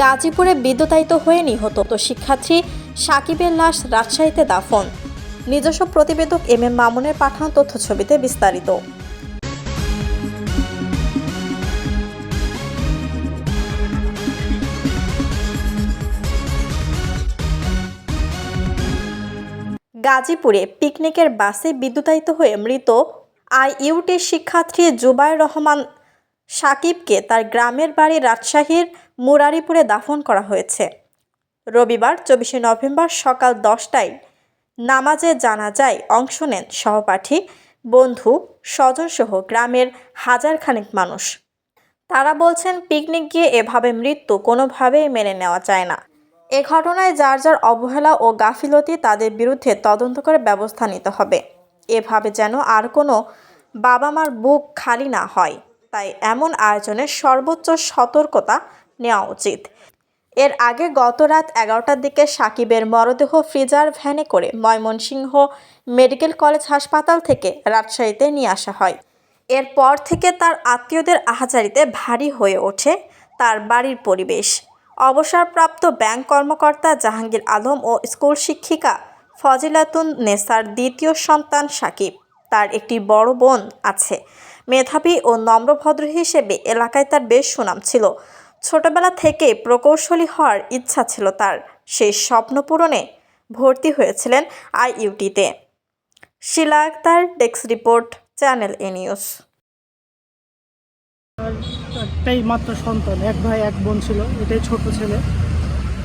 গাজীপুরে বিদ্যুতায়িত হয়ে নিহত। তো শিক্ষার্থী সাকিবের লাশ রাজশাহীতে দাফন। নিজস্ব প্রতিবেদক এম এম মামুনের পাঠানো তথ্য ছবিতে বিস্তারিত। গাজীপুরে পিকনিকের বাসে বিদ্যুতায়িত হয়ে মৃত আইইউটির শিক্ষার্থী জুবাইর রহমান সাকিবকে তার গ্রামের বাড়ি রাজশাহীর মুরারিপুরে দাফন করা হয়েছে। রবিবার, চব্বিশে নভেম্বর সকাল দশটায় নামাজে জানাজায় অংশ নেন সহপাঠী, বন্ধু, স্বজনসহ গ্রামের হাজার খানেক মানুষ। তারা বলছেন, পিকনিক গিয়ে এভাবে মৃত্যু কোনোভাবেই মেনে নেওয়া যায় না। এ ঘটনায় যার যার অবহেলা ও গাফিলতি তাদের বিরুদ্ধে তদন্ত করে ব্যবস্থা নিতে হবে। এভাবে যেন আর কোনো বাবা মার বুক খালি না হয়। তাই এমন আয়োজনে সর্বোচ্চ সতর্কতা নেওয়া উচিত। এর আগে গত রাত এগারোটার দিকে সাকিবের মরদেহ ফ্রিজার ভ্যানে করে ময়মনসিংহ মেডিকেল কলেজ হাসপাতাল থেকে রাজশাহীতে নিয়ে আসা হয়। এরপর থেকে তার আত্মীয়দের আহাজারিতে ভারী হয়ে ওঠে তার বাড়ির পরিবেশ। অবসরপ্রাপ্ত ব্যাংক কর্মকর্তা জাহাঙ্গীর আলম ও স্কুল শিক্ষিকা ফজিলাতুন নেসার দ্বিতীয় সন্তান সাকিব, তার একটি বড় বোন আছে। মেধাবী ও নম্রভদ্র হিসেবে এলাকায় তার বেশ সুনাম ছিল। ছোটবেলা থেকে প্রকৌশলী হওয়ার ইচ্ছা ছিল তার। সেই স্বপ্ন পূরণে ভর্তি হয়েছিলেন আইইউটিতে। Shila Akter desk report channel A news. আর একটাই মাত্র সন্তান এক ভাই এক বোন ছিল এটাই ছোট ছেলে।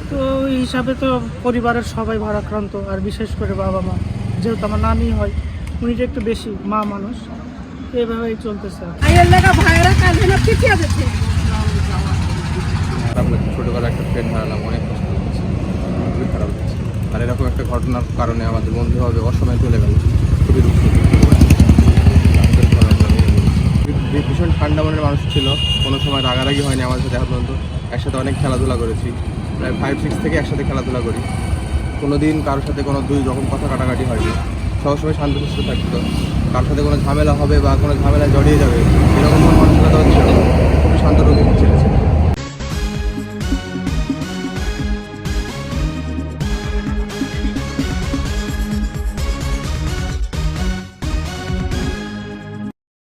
তো ওই হিসাবে তো পরিবারের সবাই ভারাক্রান্ত আর বিশেষ করে বাবা মা যেহেতু আমার নানি হয় উনি যে একটু বেশি মা মানুষ এভাবেই চলতেছে। আর কি। লাগা ভাইয়েরা কাঁদে না পিছিয়ে যাচ্ছে খারাপ লাগছে ছোটোবেলা একটা ফ্রেন্ড হারালাম, অনেক কষ্ট হচ্ছে খুবই খারাপ লাগছে আর এরকম একটা ঘটনার কারণে আমাদের বন্ধুভাবে অসময়ে চলে গেল। খুবই দুঃখ ভীষণ ঠান্ডা মনের মানুষ ছিল। কোনো সময় রাগারাগি হয়নি আমাদের সাথে এখন পর্যন্ত। একসাথে অনেক খেলাধুলা করেছি। প্রায় ফাইভ সিক্স থেকে একসাথে খেলাধুলা করি। কোনো দিন কারোর সাথে কোনো দুই রকম কথা কাটাকাটি হয়নি। সবসময় শান্তশিষ্ট থাকতো। কারোর সাথে কোনো ঝামেলা হবে বা কোনো ঝামেলা জড়িয়ে যাবে